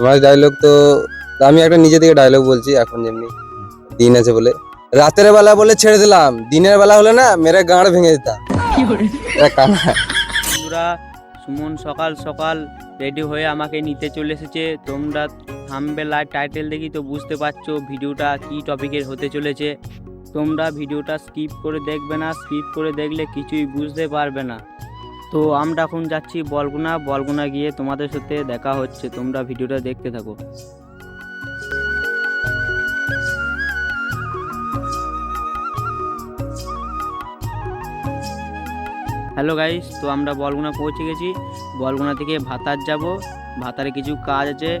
তোমার ডায়লগ তো আমি একটা নিজে থেকে ডায়লগ বলছি, এখন যেমনি দিন আছে বলে। রাতের বেলা বলে ছেড়ে দিলাম, দিনের বেলা হলে না মেরে গাঁড় ভেঙে দিতাম। সুমন সকাল সকাল রেডি হয়ে আমাকে নিতে চলে এসেছে। তোমরা থাম্বেল আর টাইটেল দেখি তো বুঝতে পারছ ভিডিওটা কি টপিকের হতে চলেছে। তোমরা ভিডিওটা স্কিপ করে দেখবে না স্কিপ করে দেখলে কিছুই বুঝতে পারবে না। তো আমরা এখন যাচ্ছি বলগুনা। বলগুনা গিয়ে তোমাদের সাথে দেখা হচ্ছে। তোমরা ভিডিওটা দেখতে থাকো। হ্যালো গাইস তো আমরা বলগুনা পৌঁছে গেছি। বলগুনা থেকে ভাতার যাব। ভাতারে কিছু কাজ আছে।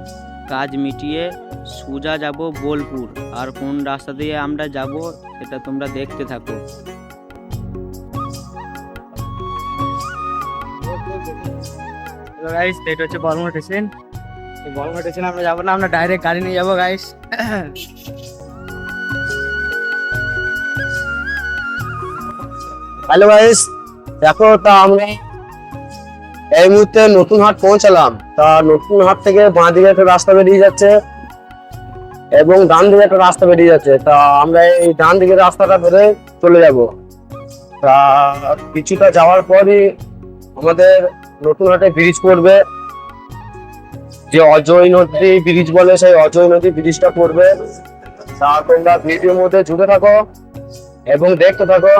কাজ মিটিয়ে সোজা যাব বোলপুর। আর কোন রাস্তা দিয়ে আমরা যাব, সেটা তোমরা দেখতে থাকো। গাইস এটা হচ্ছে বলগুনা স্টেশন। বলগুনা স্টেশন আমরা যাব না, আমরা ডাইরেক্ট গাড়ি নিয়ে যাব গাইস হ্যালো গাইস দেখো তা আমরা এই মুহূর্তে নতুন হাট পৌঁছালাম। তা নতুন হাট থেকে বাঁ দিকে একটা রাস্তা বেরিয়ে যাচ্ছে এবং ডান দিকে একটা রাস্তা বেরিয়ে যাচ্ছে। তা আমরা এই ডান দিকের রাস্তাটা ধরে চলে যাব। তা কিছুটা যাওয়ার পরই আমাদের নতুন হাটে ব্রিজ পড়বে যে অজয় নদী ব্রিজ বলে, সেই অজয় নদী ব্রিজটা পড়বে তা তোমরা ভিডিওর মধ্যে জুড়ে থাকো এবং দেখতে থাকো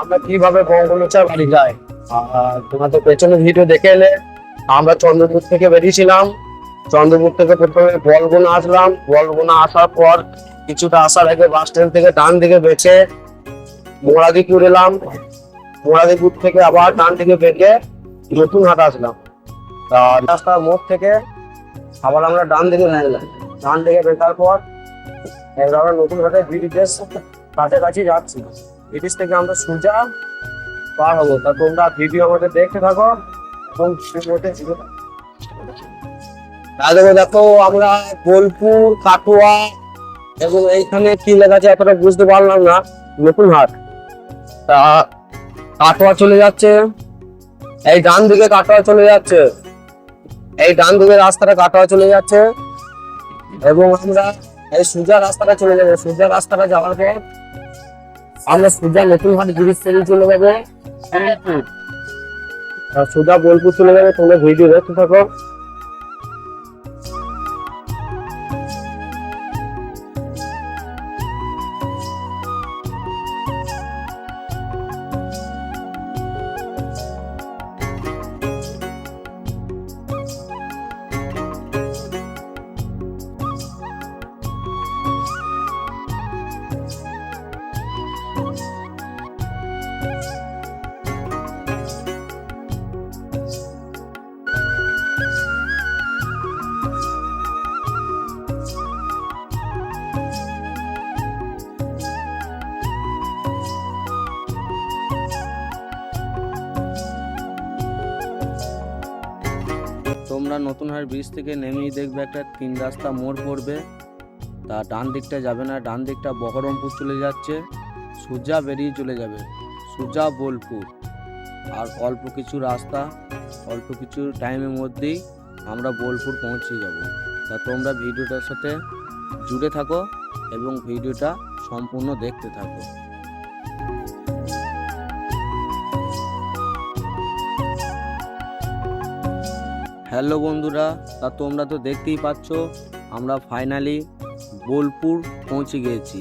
আমরা কীভাবে বঙ্গলোচা বাড়ি যাই। আর তোমাদের পেছনে ভিডিও দেখে এলে আমরা চন্দ্রপুর থেকে বেরিয়েছিলাম। চন্দ্রপুর থেকে প্রথমে বলগুনা আসলাম। বলগুনা আসার পর কিছুটা আসার আগে বাস স্ট্যান্ড থেকে ডান দিকে বেঁচে মোড়াদিপুর এলাম। মোড়াদিপুর থেকে আবার ডান থেকে বেঁকে নতুন হাট আসলাম। তা রাস্তার মোড় থেকে আবার আমরা ডান দিকে বেরোলাম ডান দিকে বেকার পর এবার আমরা নতুন হাটে ব্রিটিশ কাছাকাছি যাচ্ছি। ব্রিটিশ থেকে আমরা সোজা পার হব। তা তোমরা ভিডিও আমাদের দেখতে থাকো এবং তারপরে দেখো আমরা বোলপুর, কাটোয়া এবং এইখানে কি লেখা আছে এতটা বুঝতে পারলাম না। নতুন হাট। তা কাটোয়া চলে যাচ্ছে। এই ডান দিকে কাটোয়া চলে যাচ্ছে। এই ডান দিকে রাস্তাটা কাটোয়া চলে যাচ্ছে। এবং আমরা এই সোজা রাস্তাটা চলে যাব। সোজা রাস্তাটা যাওয়ার পর আমরা সোজা নতুন হাট জিনিস চলে যাব। সোজা বোলপুর চলে যাবে। তোমরা ভিডিও দেখতে থাকো। তোমরা নতুন হাট ব্রিজ থেকে নেমেই দেখবে একটা তিন রাস্তা মোড় পড়বে। তা ডান দিকটা যাবে না, ডান দিকটা বহরমপুর চলে যাচ্ছে, সোজা বেরিয়ে চলে যাবে, সোজা বোলপুর। আর অল্প কিছু রাস্তা, অল্প কিছু টাইমের মধ্যেই আমরা বোলপুর পৌঁছে যাব। তা তোমরা ভিডিওটার সাথে জুড়ে থাকো এবং ভিডিওটা সম্পূর্ণ দেখতে থাকো। হ্যালো বন্ধুরা, তা তোমরা তো দেখতেই পাচ্ছ, আমরা ফাইনালি বোলপুর পৌঁছে গিয়েছি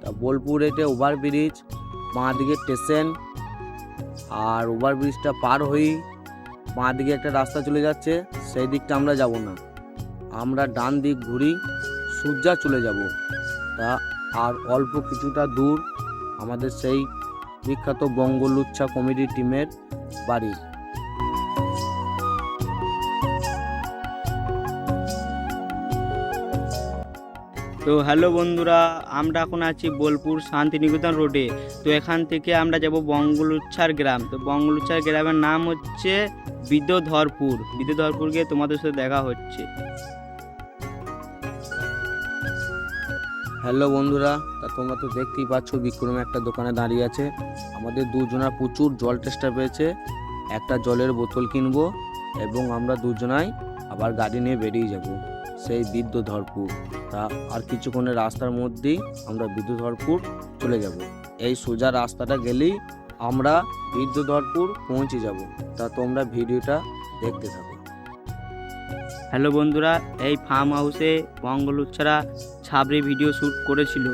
তা বোলপুর এটা ওভার ব্রিজ বাঁ দিকে স্টেশন আর ওভার ব্রিজটা পার হয়েই বাঁ দিকে একটা রাস্তা চলে যাচ্ছে, সেই দিকটা আমরা যাব না। আমরা ডান দিক ঘুরি সূর্যা চলে যাব। তা আর অল্প কিছুটা দূর আমাদের সেই বিখ্যাত বঙ্গলুচ্ছা কমেডি টিমের বাড়ি। তো হ্যালো বন্ধুরা, আমরা এখন আছি বোলপুর শান্তিনিকেতন রোডে তো এখান থেকে আমরা যাব বঙ্গলুচ্ছার গ্রাম। তো বঙ্গলুচ্ছার গ্রামের নাম হচ্ছে বিদ্যধরপুর। বিদ্যধরপুর গিয়ে তোমাদের সাথে দেখা হচ্ছে। হ্যালো বন্ধুরা, তা তোমরা তো দেখতেই পাচ্ছ বিক্রম একটা দোকানে দাঁড়িয়ে আছে। আমাদের দুজনা প্রচুর জল টেস্টা পেয়েছে। একটা জলের বোতল কিনবো এবং আমরা দুজনাই আবার গাড়ি নিয়ে বেরিয়ে যাব। সেই বিদ্যুধরপুর তা আর কিছুক্ষণের রাস্তার মধ্যেই আমরা বিদ্যুধরপুর চলে যাব। এই সোজা রাস্তাটা গেলেই আমরা বিদ্যুধরপুর পৌঁছে যাব। তা তোমরা ভিডিওটা দেখতে থাকো। হ্যালো বন্ধুরা এই ফার্ম হাউসে মঙ্গলুচ্ছারা ছাবড়ি ভিডিও শ্যুট করেছিল।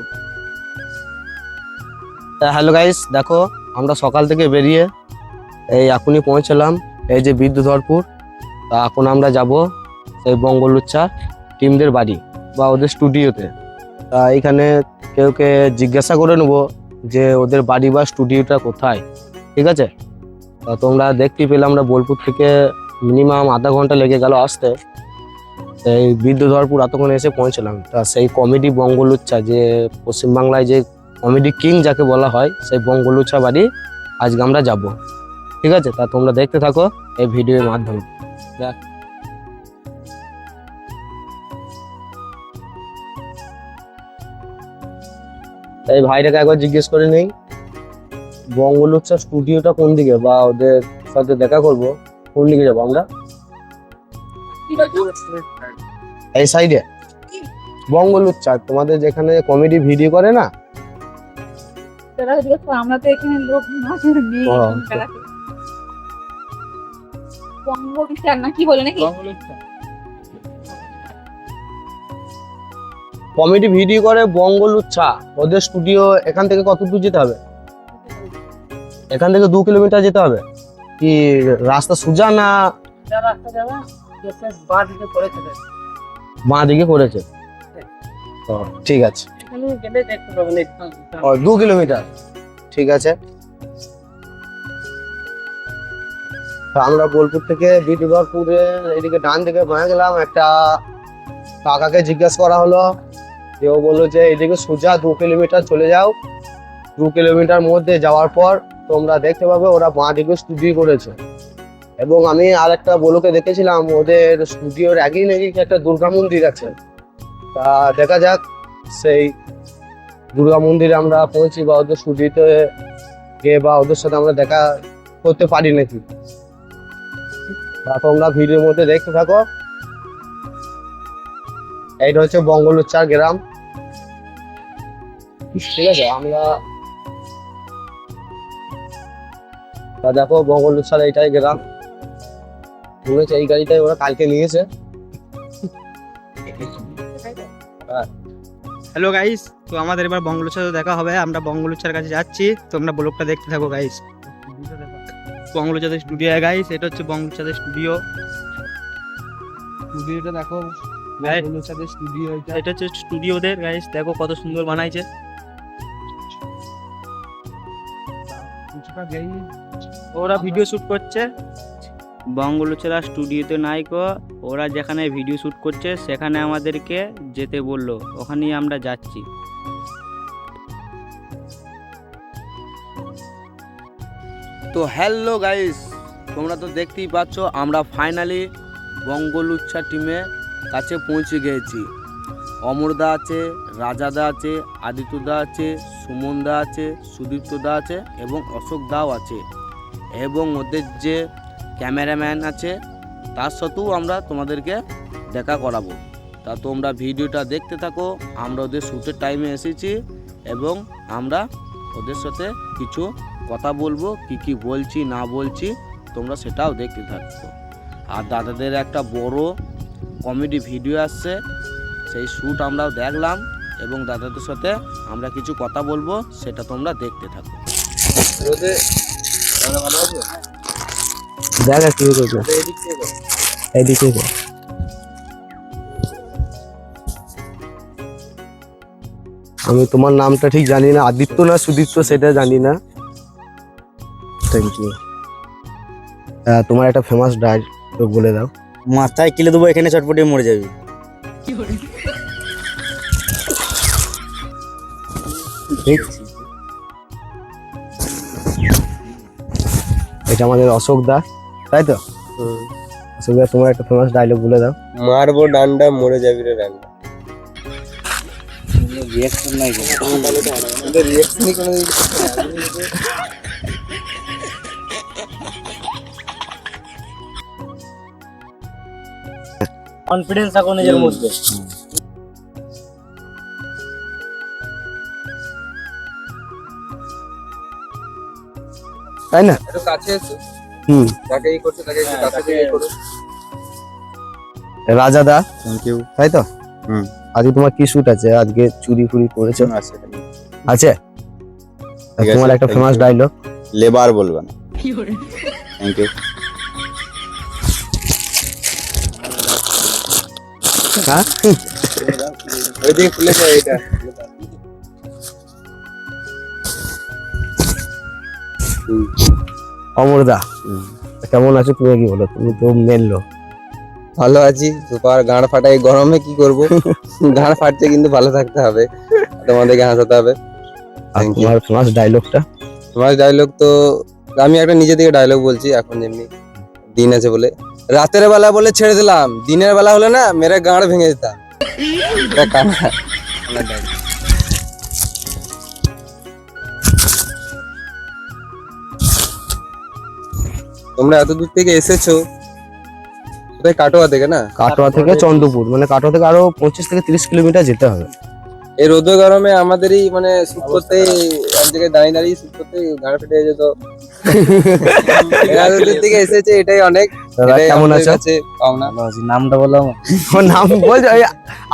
হ্যালো গাইস দেখো আমরা সকাল থেকে বেরিয়ে এই এখনই পৌঁছলাম। এই যে বিদ্যুধরপুর তা এখন আমরা যাব সেই বঙ্গলুচ্ছা টিমদের বাড়ি বা ওদের স্টুডিওতে তা এখানে কেউকে জিজ্ঞাসা করে নেব যে ওদের বাড়ি বা স্টুডিওটা কোথায়, ঠিক আছে? তোমরা দেখতে পেলে আমরা বোলপুর থেকে মিনিমাম আধা ঘণ্টা লেগে গেল আসতে। এই বিদ্যুধরপুর এতক্ষণ এসে পৌঁছলাম। তা সেই কমেডি বঙ্গলুচ্ছা যে পশ্চিমবাংলায় যে কমেডি কিং যাকে বলা হয়, সেই বঙ্গলুচ্ছা বাড়ি আজকে আমরা যাব। ঠিক আছে? তা তোমরা দেখতে থাকো এই ভিডিওর মাধ্যমে। দেখ। এই ভাইটাকে একবার জিজ্ঞেস করে নেই। বঙ্গলুচ্ছা স্টুডিওটা কোন দিকে? বা ওদের সাথে দেখা করব। কোন দিকে যাব আমরা? এই সাইডে। বঙ্গলুচ্ছা তোমাদের যেখানে কমেডি ভিডিও করে না? আমরা তো এখানে লোক। বঙ্গ বিচার না কি বলে নাকি? কমেডি ভিডিও করে বঙ্গলুচ্ছা, ওদের স্টুডিও এখান থেকে কত দূর যেতে হবে? এখান থেকে দু কিলোমিটার যেতে হবে। কি রাস্তা সোজা না বাঁ দিকে করেছে ঠিক আছে। দু কিলোমিটার। ঠিক আছে। আমরা বোলপুর থেকে বিটিবারপুরে এদিকে ডান দিকে বয়ে গেলাম। একটা কাকাকে জিজ্ঞাসা করা হলো। যে ও বলল যে, এদিকে সোজা দু কিলোমিটার চলে যাও। দু কিলোমিটার মধ্যে যাওয়ার পর তোমরা দেখতে পাবে ওরা বাঁ দিকে স্টুডিও করেছে। এবং আমি আর একটা বলোকে দেখেছিলাম, ওদের স্টুডিওর একই নাকি একটা দুর্গা মন্দির আছে। তা দেখা যাক, সেই দুর্গা মন্দিরে আমরা পৌঁছি বা ওদের স্টুডিওতে গিয়ে বা ওদের সাথে আমরা দেখা করতে পারি নাকি। তা তোমরা ভিডিওর মধ্যে দেখতে থাকো। এইটা হচ্ছে বঙ্গলুচ্চার গ্রাম। ঠিক আছে আমরা তা দেখো বঙ্গলুচ্চার এইটাই গ্রাম। মনে হচ্ছে এই গাড়িটাই ওরা কালকে নিয়েছে। হ্যালো গাইস তো আমাদের এবার বঙ্গলুচ্ছার সাথে দেখা হবে। আমরা বঙ্গলুচ্ছার কাছে যাচ্ছি। তোমরা ব্লগটা দেখতে থাকো গাইস বঙ্গলুচ্ছাদের স্টুডিও গাইস এটা হচ্ছে বঙ্গলুচ্ছাদের স্টুডিও স্টুডিওটা দেখো। স্টুডিও এটা। হচ্ছে স্টুডিওদের গাইস দেখো কত সুন্দর বানাইছে। ওরা ভিডিও শুট করছে। বঙ্গলুচরা স্টুডিওতে নাইকো ওরা যেখানে ভিডিও শুট করছে সেখানে আমাদেরকে যেতে বলল। ওখানেই আমরা যাচ্ছি। তো হ্যালো গাইস তোমরা তো দেখতেই পাচ্ছ আমরা ফাইনালি বঙ্গলুচ্ছা টিমে কাছে পৌঁছে গিয়েছি অমরদা আছে, রাজাদা আছে, আদিত্যদা আছে, সুমনদা আছে, সুদীপ্তদা আছে এবং অশোক দাও আছে। এবং ওদের যে ক্যামেরাম্যান আছে, তার সাথেও আমরা তোমাদেরকে দেখা করাবো। তা তোমরা ভিডিওটা দেখতে থাকো, আমরা ওদের শ্যুটের টাইমে এসেছি এবং আমরা ওদের সাথে কিছু কথা বলব, কি কি বলছি, না বলছি, তোমরা সেটাও দেখতে থাকো। আর দাদাদের একটা বড় কমেডি ভিডিও আসছে সেই শ্যুট আমরাও দেখলাম এবং দাদাদের সাথে আমরা কিছু কথা বলব সেটা তোমরা দেখতে থাকো। দেখা কি করবে কর। আমি তোমার নামটা ঠিক জানি না আদিত্য না সুদীপ্ত সেটা জানি না। থ্যাংক ইউ তোমার একটা ফেমাস ডায়লগ বলে দাও। মাথায় কিলে দেবো এখানে চটপটে মরে যাবি। এটা আমাদের অশোক দা তাই তো? অশোক দা তোমার একটা ফেমাস ডায়লগ বলে দাও। মারবো ডান্ডা মরে যাবি রে ডান্ডা। রিয়াকশন নাই রিয়াকশনই কোনো কনফিডেন্স থাকো নিজের মধ্যে। তাই না? একটু কাছে এসো। হুম। যাকে ই করছ তাকে একটু কাছে থেকে করো। রাজা দা থ্যাংক ইউ তাই তো? হুম। আজকে তোমার কি শুট আছে? আজকে চুরি ফুরি করেছ? আছে। আছে, তোমার একটা ফেমাস. ডায়লগ লেবার বলবে না। থ্যাংক ইউ হ্যাঁ ওইদিকে খুলেছে এটা অমরদা কেমন আছো তুমি কি বলো? তুমি তো মেললো ভালো আছি সুপার গাঁড় ফাটাই গরমে কি করব? গাঁড় ফাটছে কিন্তু ভালো থাকতে হবে তোমাদেরকে হাসাতে হবে। তোমার ফেমাস ডায়লগটা তোমার ডায়লগ তো আমি একটা নিজে থেকে ডায়লগ বলছি এখন যেমনি দিন আছে বলে। রাতের বেলা বলে ছেড়ে দিলাম দিনের বেলা হলে না মেরে গাঁড় ভেঙে দিতাম। তোমরা এত দূর থেকে এসেছ কোথায় কাটোয়া থেকে না? কাটোয়া থেকে চন্দ্রপুর মানে কাটোয়া থেকে আরও পঁচিশ থেকে তিরিশ কিলোমিটার যেতে হবে। এই রোদ গরমে আমাদেরই মানে শুট করতে এক জায়গায় দাঁড়িয়ে দাঁড়িয়ে শুট করতে গাড়ি ফেটে যেত। এরা এত দূর থেকে এসেছে এটাই অনেক। দাদা কেমন আমাদের আছো? পাওনা। নামটা বলো আমার। নাম বল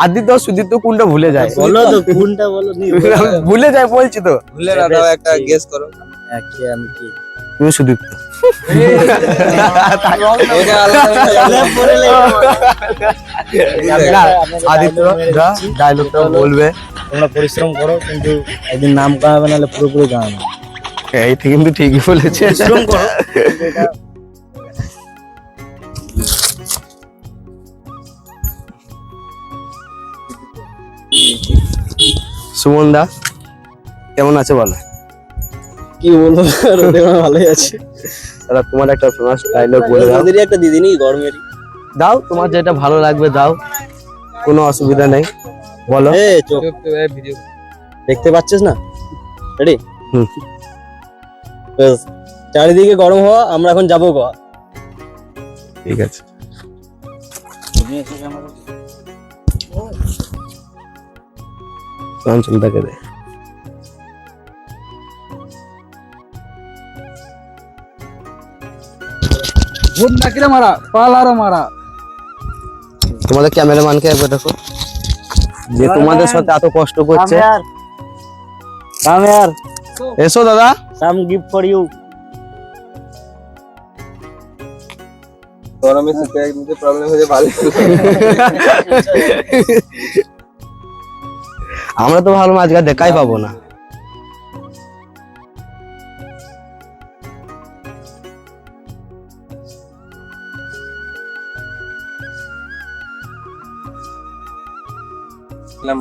আদিত্য সুদীপ্ত কোনটা ভুলে যায়? বলো তো কোনটা বলো? ভুলে যায় বলছি তো। ভুলে না দাও একটা গেস করো। একে আমি কি? তুমি সুদীপ্ত। ডায়লগটা বলবে। তোমরা পরিশ্রম করো কিন্তু একদিন নাম কামাবে নাহলে পুরোপুরি কামাবে এইটা কিন্তু ঠিকই বলেছে। পরিশ্রম করো। সুমন দা কেমন আছে বলো? কি বলব? ভালোই আছে। দাদা তোমার একটা ফেমাস ডায়লগ বলে দাও। ওদেরই একটা দিদি নেই গরমেরই। দাও তোমার যেটা ভালো লাগবে দাও। কোনো অসুবিধা নেই। বলো। এ চোখ। ভিডিও দেখতে পাচ্ছিস না? রেডি হুম। চারিদিকে গরম হওয়া আমরা এখন যাব গোয়া। ঠিক আছে। চঞ্চলটাকে দে তোমাদের ক্যামেরাম্যানকে একবার দেখো। যে তোমাদের সাথে এত কষ্ট করছে। Come here. এসো দাদা। Some gift for you. গরমে শুতে একদিকে প্রবলেম হয়ে ভালো। আমরা তো ভালো মাছ গাছ দেখাই পাবো না।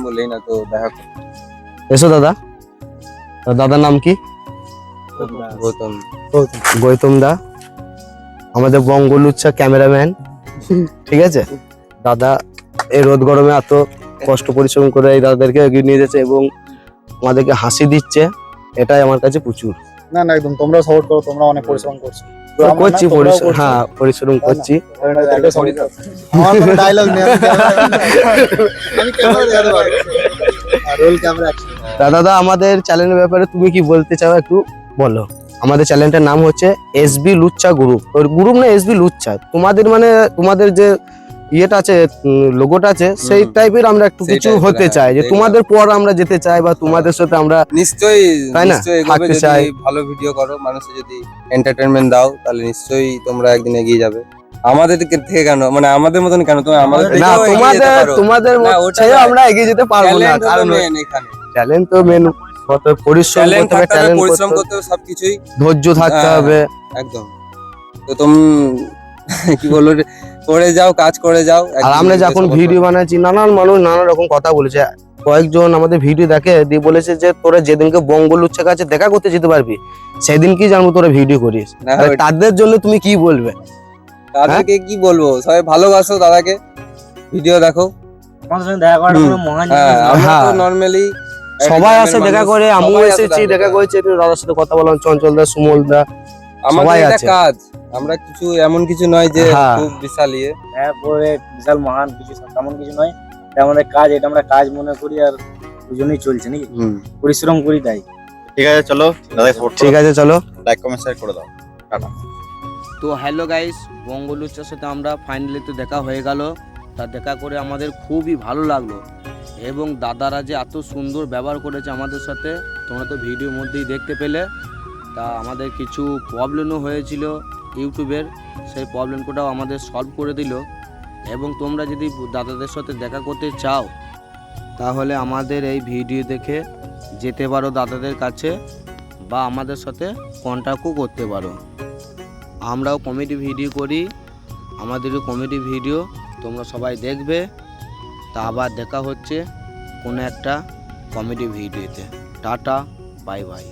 বলেই না তো দেখা এসো দাদা। দাদার নাম কি? গৌতম। গৌতম দা। আমাদের বঙ্গলুচ্ছা ক্যামেরাম্যান। ঠিক আছে? দাদা এই রোদ গরমে এত কষ্ট পরিশ্রম করে এই দাদাদেরকে এগিয়ে নিয়ে যাচ্ছে এবং আমাদেরকে হাসি দিচ্ছে এটাই আমার কাছে প্রচুর। না না একদম তোমরা সাপোর্ট করো তোমরা অনেক পরিশ্রম করছ। করছি পরিশ্রম হ্যাঁ পরিশ্রম করছি। দাদা আমাদের চ্যানেলের ব্যাপারে তুমি কি বলতে চাও একটু বলো? আমাদের চ্যানেলটার নাম হচ্ছে এসবি লুচ্চা গ্রুপ ওর গ্রুপ না এসবি লুচ্চা তোমাদের মানে তোমাদের যে ইয়েটা আছে লোগোটা আছে সেই টাইপের আমরা একটু কিছু হতে হ্যাঁ, চাই যে তোমাদের পর আমরা যেতে চাই বা তোমাদের সাথে আমরা নিশ্চয়ই তাই না? থাকতে চাই। ভালো ভিডিও করো মানুষে যদি এন্টারটেনমেন্ট দাও তাহলে নিশ্চয়ই তোমরা একদিন এগিয়ে যাবে। আমাদের থেকে কেন? মানে আমাদের মতন কেন? তুমি আমাদের না তোমাদের তোমাদের মত-। আমরা এগিয়ে যেতে পারব না কারণ ট্যালেন্ট তো মেন পরিশ্রম করতে হবে ট্যালেন্ট পরিশ্রম করতে করতে হবে সবকিছুই। ধৈর্য থাকতে হ্যাঁ। হবে। একদম। তো তুমি কি বলব করে যাও কাজ করে যাও আর আমরা যখন ভিডিও বানাচ্ছি নানান মানুষ নানা রকম কথা বলেছে। কয়েকজন আমাদের ভিডিও দেখে দিয়ে বলেছে যে তোরা যেদিনকে বঙ্গলুচ্ছা কাছে দেখা করতে যেতে পারবি। সেদিন কি জানব তোরা ভিডিও করিস? তাদের জন্য তুমি কি বলবে? তাদেরকে কি বলব? সবাই ভালোবাসো দাদাকে। ভিডিও দেখো। হ্যাঁ হ্যাঁ। নর্মালি সবাই আসে দেখা করে আমিও এসেছি দেখা করেছি দাদার সাথে কথা বললাম চঞ্চল দা সুমল দা সবাই আছে। কাজ। আমরা কিছু এমন কিছু নয় যে হ্যাঁ। খুব বিশাল ইয়ে। হ্যাঁ পরে বিশাল মহান কিছু তেমন কিছু নয়। এটা আমাদের কাজ এটা আমরা কাজ মনে করি আর ওই জন্যই চলছে নাকি? পরিশ্রম করি তাই। ঠিক আছে চলো দাদা সাপোর্ট ঠিক আছে চলো। লাইক কমেন্ট শেয়ার করে দাও। টাটা। তো হ্যালো গাইস বঙ্গলুচার সাথে আমরা ফাইনালি তো দেখা হয়ে গেল। তা দেখা করে আমাদের খুবই ভালো লাগল। এবং দাদারা যে এত সুন্দর ব্যবহার করেছে আমাদের সাথে তোমরা তো ভিডিওর মধ্যেই দেখতে পেলে। তা আমাদের কিছু প্রবলেমও হয়েছিল। ইউটিউবের সেই প্রবলেমটাও আমাদের সলভ করে দিল। এবং তোমরা যদি দাদাদের সাথে দেখা করতে চাও, তাহলে আমাদের এই ভিডিও দেখে যেতে পারো দাদাদের কাছে বা আমাদের সাথে কন্ট্যাক্টও করতে পারো। আমরাও কমেডি ভিডিও করি, আমাদেরও কমেডি ভিডিও তোমরা সবাই দেখবে। তা আবার দেখা হচ্ছে কোনো একটা কমেডি ভিডিওতে টাটা বাই বাই